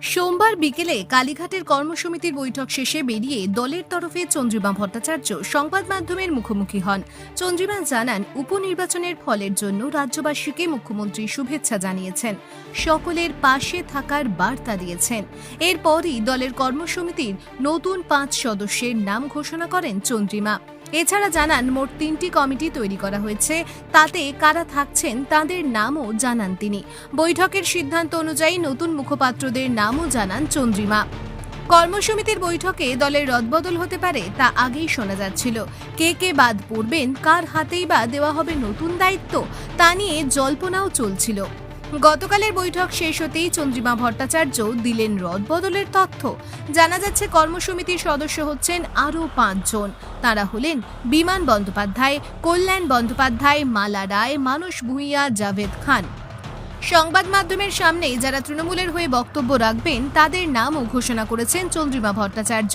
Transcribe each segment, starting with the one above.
সোমবার বিকেলে কালীঘাটের কর্মসমিতির বৈঠক শেষে বেরিয়ে দলের তরফে চন্দ্রিমা ভট্টাচার্য সংবাদ মাধ্যমের মুখোমুখি হন। চন্দ্রিমা জানান, উপনির্বাচনের ফলের জন্য রাজ্যবাসীকে মুখ্যমন্ত্রী শুভেচ্ছা জানিয়েছেন। সকলের পাশে থাকার বার্তা দিয়েছেন। এরপরই দলের কর্মসমিতির নতুন পাঁচ সদস্যের নাম ঘোষণা করেন চন্দ্রিমা। এছাড়া জানান, মোট তিনটি কমিটি তৈরি করা হয়েছে। তাতে কারা থাকছেন তাদের নামও জানান তিনি। বৈঠকের সিদ্ধান্ত অনুযায়ী নতুন মুখপাত্রদের নামও জানান চন্দ্রিমা। কর্মসমিতির বৈঠকে দলের রদবদল হতে পারে তা আগেই শোনা যাচ্ছিল। কে কে বাদ পড়বেন, কার হাতেই বা দেওয়া হবে নতুন দায়িত্ব, তা নিয়ে জল্পনাও চলছিল। গতকালের বৈঠক শেষ হতেই চন্দ্রিমা ভট্টাচার্য দিলেন রদবদলের তথ্য। জানা যাচ্ছে, কর্মসমিতির সদস্য হচ্ছেন আরও পাঁচজন। তারা হলেন বিমান বন্দ্যোপাধ্যায়, কল্যাণ বন্দ্যোপাধ্যায়, মালা রায়, মানস ভূঁইয়া, জাভেদ খান। সংবাদ মাধ্যমের সামনেই যারা তৃণমূলের হয়ে বক্তব্য রাখবেন, তাদের নামও ঘোষণা করেছেন চন্দ্রিমা ভট্টাচার্য।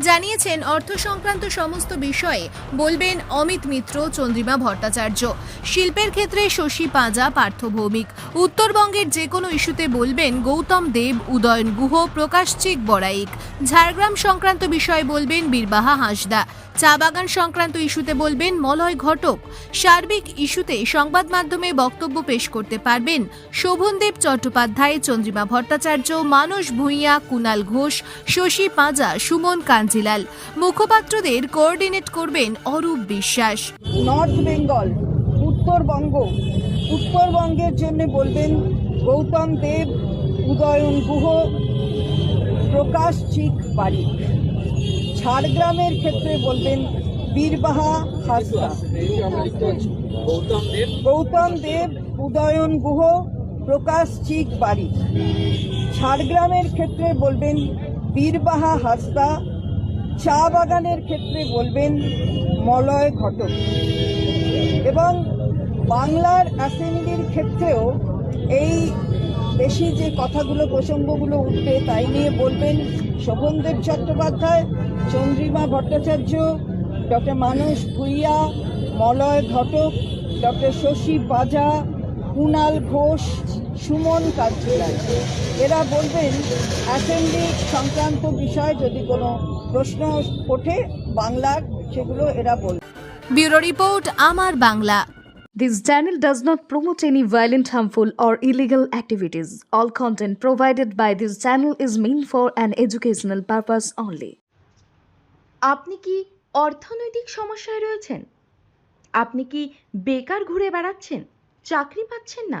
জানিয়েছেন, অর্থ সংক্রান্ত সমস্ত বিষয়ে বলবেন অমিত মিত্র, চন্দ্রিমা ভট্টাচার্য। শিল্পের ক্ষেত্রে শশী পাঁজা পার্থ ভৌমিক। উত্তরবঙ্গের যে কোনো ইস্যুতে বলবেন গৌতম দেব, উদয়ন গুহ, প্রকাশ চিক বড়াইক। ঝাড়গ্রাম সংক্রান্ত বিষয়ে বলবেন বীরবাহা হাঁসদা। চা বাগান সংক্রান্ত ইস্যুতে বলবেন মলয় ঘটক। সার্বিক ইস্যুতে সংবাদ মাধ্যমে বক্তব্য পেশ করতে পারবেন শোভনদেব চট্টোপাধ্যায় চন্দ্রিমা ভট্টাচার্য মানস ভূঁইয়া কুনাল ঘোষ শশী পাঁজা সুমন কাঞ্জিলাল। মুখপাত্রদের কোঅর্ডিনেট করবেন অরূপ বিশ্বাস। নর্থ বেঙ্গল উত্তরবঙ্গ। উত্তরবঙ্গের জন্য বলবেন গৌতম দেব উদয়ন গুহ প্রকাশ চিক বাড়ি ঝাড়গ্রামের ক্ষেত্রে বলবেন বীরবাহা হাসদা গৌতম দেব গৌতম দেব উদয়ন গুহ প্রকাশ চিক বাড়ি। ঝাড়গ্রামের ক্ষেত্রে বলবেন বীরবাহা হাসদা চা বাগানের ক্ষেত্রে বলবেন মলয় ঘটক। এবং বাংলার অ্যাসেম্বলির ক্ষেত্রেও এই বেশি যে কথাগুলো, প্রসঙ্গগুলো উঠবে, তাই নিয়ে বলবেন শোভনদেব চট্টোপাধ্যায়, চন্দ্রিমা ভট্টাচার্য, ডক্টর মানস ভূঁইয়া, মলয় ঘটক, ডক্টর শশী বাজা, কুণাল ঘোষ সুমন কাঞ্জিলাল এরা বলবেন অ্যাসেম্বলি সংক্রান্ত বিষয় যদি কোনো প্রশ্ন ওঠে বাংলার সেগুলো এরা বলবে ব্যুরো রিপোর্ট আমার Bangla This channel does not promote any violent, harmful, or illegal activities. All content provided by this channel is meant for an educational purpose only. আপনি কি অর্থনৈতিক সমস্যায় রয়েছেন আপনি কি বেকার ঘুরে বেড়াচ্ছেন চাকরি পাচ্ছেন না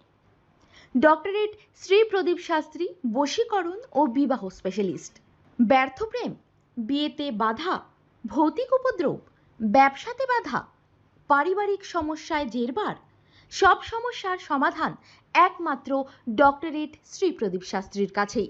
ডক্টরেট শ্রী প্রদীপ শাস্ত্রী, বশীকরণ ও বিবাহ স্পেশালিস্ট ব্যর্থ প্রেম, বিয়েতে বাধা, ভৌতিক উপদ্রব, ব্যবসাতে বাধা, পারিবারিক সমস্যায় জেরবার, সব সমস্যার সমাধান একমাত্র ডক্টরেট শ্রী প্রদীপ শাস্ত্রীর কাছেই।